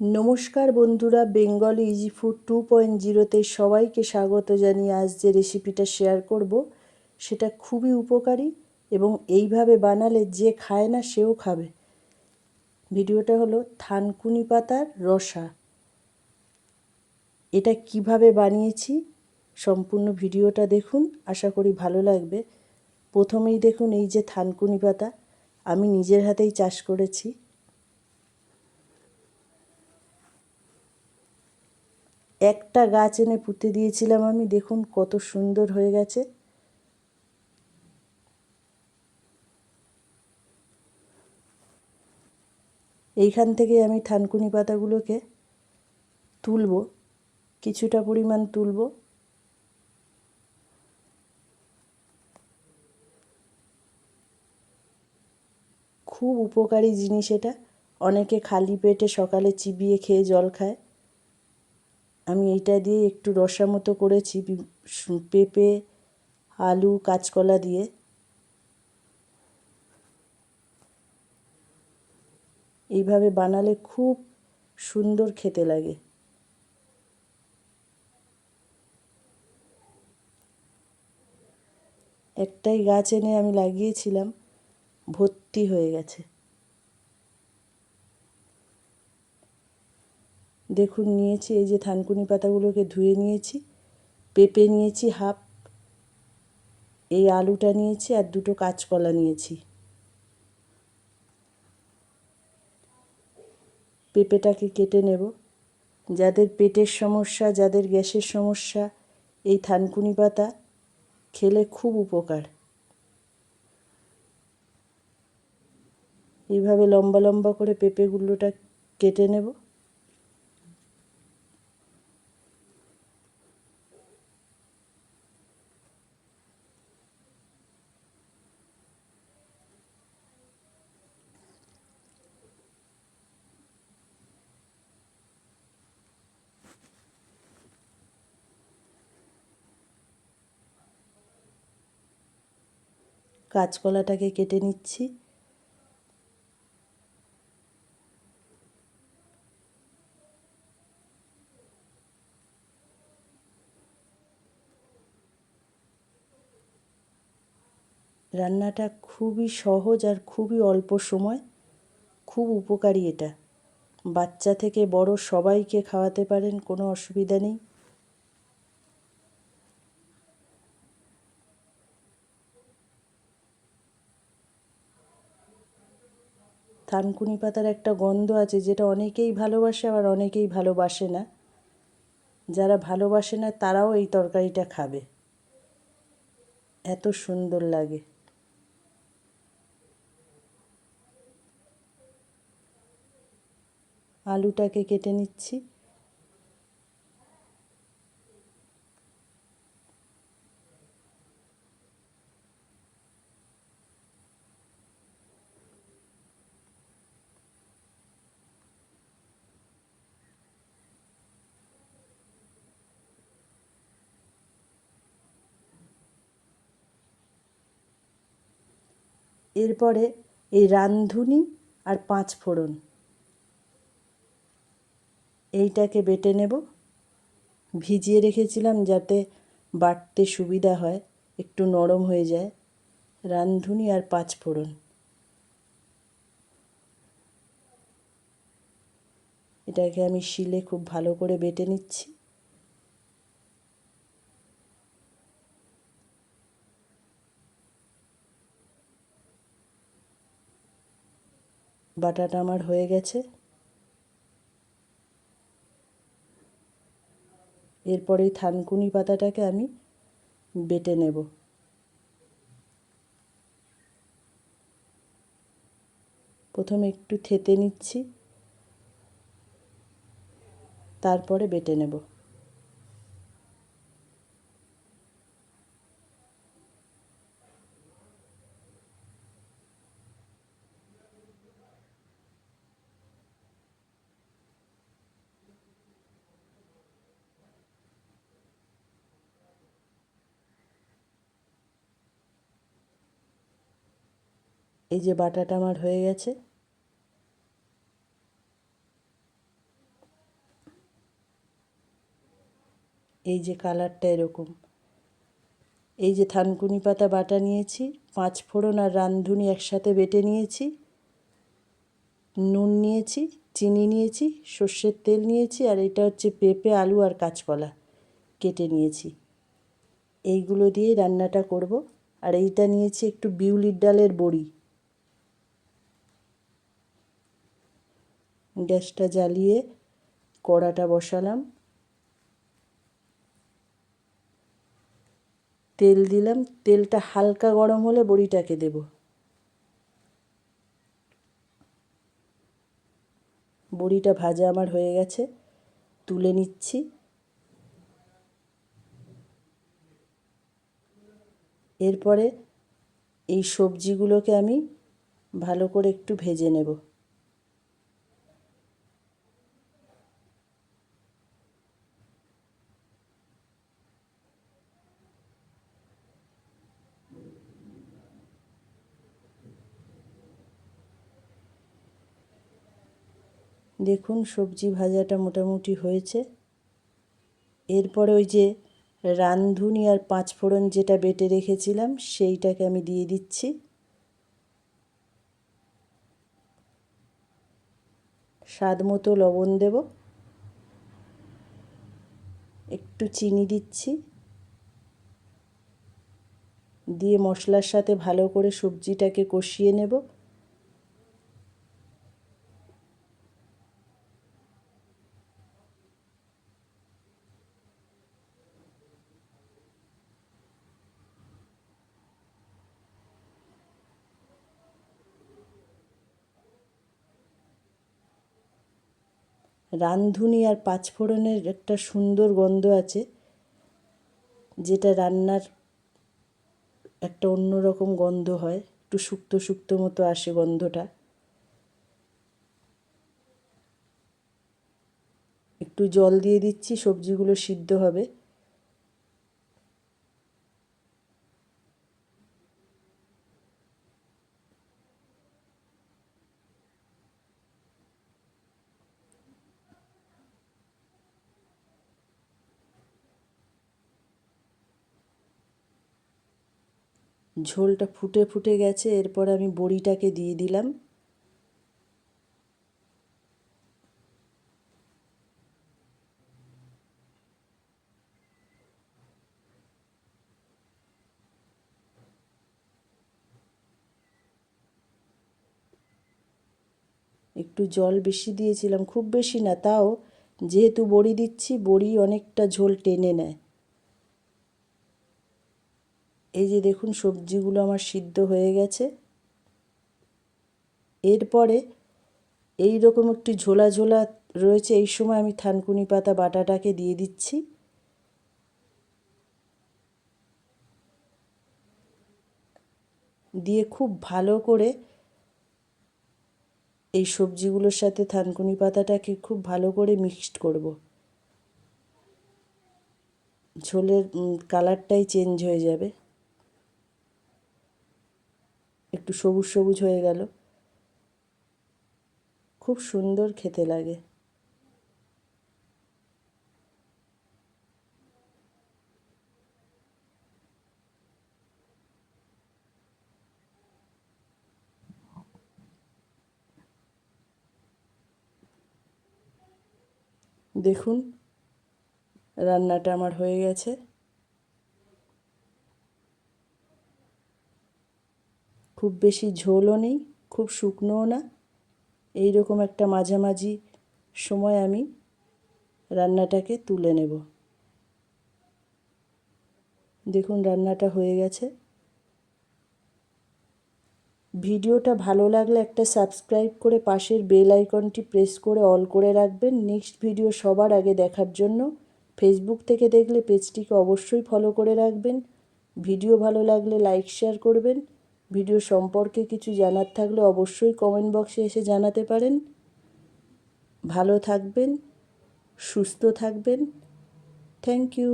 নমস্কার বন্ধুরা, Bengal easy food two point জিরোতে সবাইকে স্বাগত জানিয়ে আজ যে রেসিপিটা শেয়ার করব, সেটা খুবই উপকারী এবং এইভাবে বানালে যে খায় না সেও খাবে। ভিডিওটা হলো থানকুনি পাতার রসা। এটা কীভাবে বানিয়েছি সম্পূর্ণ ভিডিওটা দেখুন, আশা করি ভালো লাগবে। প্রথমেই দেখুন এই যে থানকুনি পাতা, আমি নিজের হাতেই চাষ করেছি। একটা গাছ এনে পুঁতে দিয়েছিলাম আমি, দেখুন কত সুন্দর হয়ে গেছে। এইখান থেকে আমি থানকুনি পাতাগুলোকে তুলব, কিছুটা পরিমাণ তুলব। খুব উপকারী জিনিস এটা। অনেকে খালি পেটে সকালে চিবিয়ে খেয়ে জল খায়। আমি এইটা দিয়ে একটু রসা মতো করেছি পেঁপে, আলু, কাঁচকলা দিয়ে। এইভাবে বানালে খুব সুন্দর খেতে লাগে। একটাই গাছ এনে আমি লাগিয়েছিলাম, ভর্তি হয়ে গেছে। দেখুন, নিয়েছি এই যে থানকুনি পাতাগুলোকে ধুয়ে নিয়েছি, পেঁপে নিয়েছি হাফ, এই আলুটা নিয়েছি আর দুটো কাঁচকলা নিয়েছি। পেঁপেটাকে কেটে নেব। যাদের পেটের সমস্যা, যাদের গ্যাসের সমস্যা, এই থানকুনি পাতা খেলে খুব উপকার। এইভাবে লম্বা লম্বা করে পেঁপেগুলোটা কেটে নেব। কাঁচকলাটাকে কেটে নিচ্ছি। রান্নাটা খুবই সহজ আর খুবই অল্প সময়। খুব উপকারী এটা। বাচ্চা থেকে বড় সবাইকে খাওয়াতে পারেন, কোনো অসুবিধা নেই। থানকুনি পাতার একটা গন্ধ আছে যেটা অনেকেই ভালোবাসে আবার অনেকেই ভালোবাসে না। যারা ভালোবাসে না, তারাও এই তরকারিটা খাবে। এত সুন্দর লাগে। আলুটাকে কেটে নিচ্ছি। এরপরে এই রান্ধুনি আর পাঁচ ফোড়ন। এইটাকে বেটে নেব। ভিজিয়ে রেখেছিলাম যাতে বাটতে সুবিধা হয়, একটু নরম হয়ে যায়। রান্ধুনি আর পাঁচ ফোড়ন। এটাকে আমি শিলে খুব ভালো করে বেটে নিচ্ছি। বাটাটা আমার হয়ে গেছে। এরপরে এই থানকুনি পাতাটাকে আমি বেটে নেব। প্রথমে একটু থেতে নিচ্ছি, তারপরে বেটে নেব। এই যে বাটাটা আমার হয়ে গেছে। এই যে কালারটা এরকম। এই যে থানকুনি পাতা বাটা নিয়েছি, পাঁচ ফোড়ন আর রান্ধুনি একসাথে বেটে নিয়েছি। নুন নিয়েছি, চিনি নিয়েছি, সর্ষের তেল নিয়েছি আর এটা হচ্ছে পেঁপে, আলু আর কাঁচকলা কেটে নিয়েছি। এইগুলো দিয়ে রান্নাটা করব। আর এইটা নিয়েছি একটু বিউলির ডালের বড়ি। গ্যাসটা জ্বালিয়ে কড়াটা বসালাম। তেল দিলাম। তেলটা হালকা গরম হলে বড়িটাকে দেব। বড়িটা ভাজা আমার হয়ে গেছে। তুলে নিচ্ছি। এরপরে এই সবজিগুলোকে আমি ভালো করে একটু ভেজে নেব। দেখুন সবজি ভাজাটা মোটামুটি হয়েছে। এরপরে ওই যে রান্ধুনি আর পাঁচফোড়ন যেটা বেটে রেখেছিলাম, সেইটাকে আমি দিয়ে দিচ্ছি। স্বাদ মতো লবণ দেব। একটু চিনি দিচ্ছি। দিয়ে মশলার সাথে ভালো করে সবজিটাকে কষিয়ে নেব। রান্ধুনি আর পাঁচফোড়নের একটা সুন্দর গন্ধ আছে, যেটা রান্নার একটা অন্যরকম গন্ধ হয়, একটু শুক্তো শুক্তো মতো আসে গন্ধটা। একটু জল দিয়ে দিচ্ছি, সবজিগুলো সিদ্ধ হবে। ঝোলটা ফুটে ফুটে গেছে, এরপর আমি বড়িটাকে দিয়ে দিলাম। একটু জল বেশি দিয়েছিলাম, খুব বেশি না, তাও যেহেতু বড়ি দিচ্ছি, বড়ি অনেকটা ঝোল টেনে নেয়। এই যে দেখুন সবজিগুলো আমার সিদ্ধ হয়ে গেছে। এরপরে এই রকম একটু ঝোলা ঝোলা রয়েছে, এই সময় আমি থানকুনি পাতা বাটাটাকে দিয়ে দিচ্ছি। দিয়ে খুব ভালো করে এই সবজিগুলোর সাথে থানকুনি পাতাটাকে খুব ভালো করে মিক্সড করব। ঝোলের কালারটাই চেঞ্জ হয়ে যাবে। একটু সবুজ সবুজ হয়ে গেল। খুব সুন্দর খেতে লাগে। দেখুন রান্নাটা আমার হয়ে গেছে। খুব বেশি ঝোলও নেই, খুব শুকনোও না। এই রকম একটা মাঝামাঝি সময় আমি রান্নাটাকে তুলে নেব। দেখুন রান্নাটা হয়ে গেছে। ভিডিওটা ভালো লাগলে একটা সাবস্ক্রাইব করে পাশের বেল আইকনটি প্রেস করে অল করে রাখবেন। নেক্সট ভিডিও সবার আগে দেখার জন্য ফেসবুক থেকে দেখলে পেজটিকে অবশ্যই ফলো করে রাখবেন। ভিডিও ভালো লাগলে লাইক, শেয়ার করবেন। ভিডিও সম্পর্কে কিছু জানার থাকলে অবশ্যই কমেন্ট বক্সে এসে জানাতে পারেন। ভালো থাকবেন, সুস্থ থাকবেন। Thank you